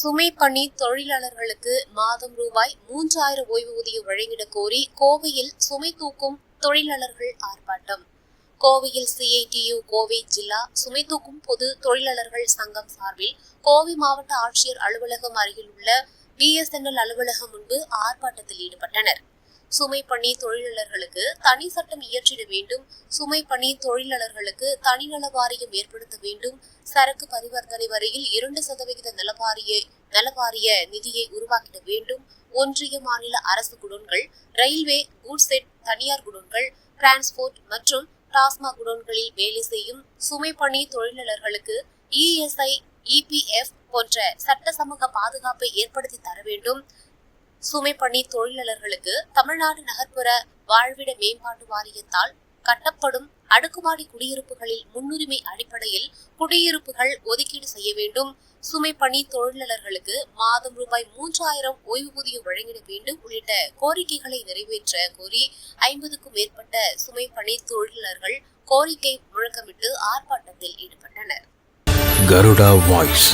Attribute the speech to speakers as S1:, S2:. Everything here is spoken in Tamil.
S1: சுமை பணி தொழிலாளர்களுக்கு மாதம் ரூபாய் மூன்றாயிரம் ஓய்வூதியம் வழங்கிட கோரி கோவையில் சுமை தூக்கும் தொழிலாளர்கள் ஆர்ப்பாட்டம். கோவையில் சிஐடியு கோவை ஜில்லா சுமை தூக்கும் பொது தொழிலாளர்கள் சங்கம் சார்பில் கோவை மாவட்ட ஆட்சியர் அலுவலகம் அருகில் உள்ள பிஎஸ்என்எல் அலுவலகம் முன்பு ஆர்ப்பாட்டத்தில் ஈடுபட்டனர். சுமை பணி தொழிலாளர்களுக்கு தனி சட்டம் இயற்றிட வேண்டும். சுமை பணி தொழிலாளர்களுக்கு தனிநல வாரியம் ஏற்படுத்த வேண்டும். சரக்கு பரிவர்த்தனை வரையில் இரண்டு சதவிகித நலவாரிய நலவாரிய நிதியை உருவாக்கிட வேண்டும். ஒன்றிய மாநில அரசு குடோன்கள் ரயில்வே குட்செட் தனியார் குடோன்கள் டிரான்ஸ்போர்ட் மற்றும் டாஸ்மாக் குடோன்களில் வேலை செய்யும் சுமை பணி தொழிலாளர்களுக்கு இஎஸ்ஐ இபிஎஃப் போன்ற சட்ட சமூக பாதுகாப்பை ஏற்படுத்தி தர வேண்டும். சுமை பணி தொழிலாளர்களுக்கு தமிழ்நாடு நகர்ப்புற வாழ்விட மேம்பாட்டு வாரியத்தால் கட்டப்படும் அடுக்குமாடி குடியிருப்புகளில் முன்னுரிமை அடிப்படையில் குடியிருப்புகள் ஒதுக்கீடு செய்ய வேண்டும். சுமை பணி தொழிலாளர்களுக்கு மாதம் ரூபாய் மூன்றாயிரம் ஓய்வூதியம் வழங்கிட வேண்டும் உள்ளிட்ட கோரிக்கைகளை நிறைவேற்ற கோரி ஐம்பதுக்கும் மேற்பட்ட சுமை பணி தொழிலாளர்கள் கோரிக்கை முழக்கமிட்டு ஆர்ப்பாட்டத்தில் ஈடுபட்டனர்.
S2: கருடா வாய்ஸ்.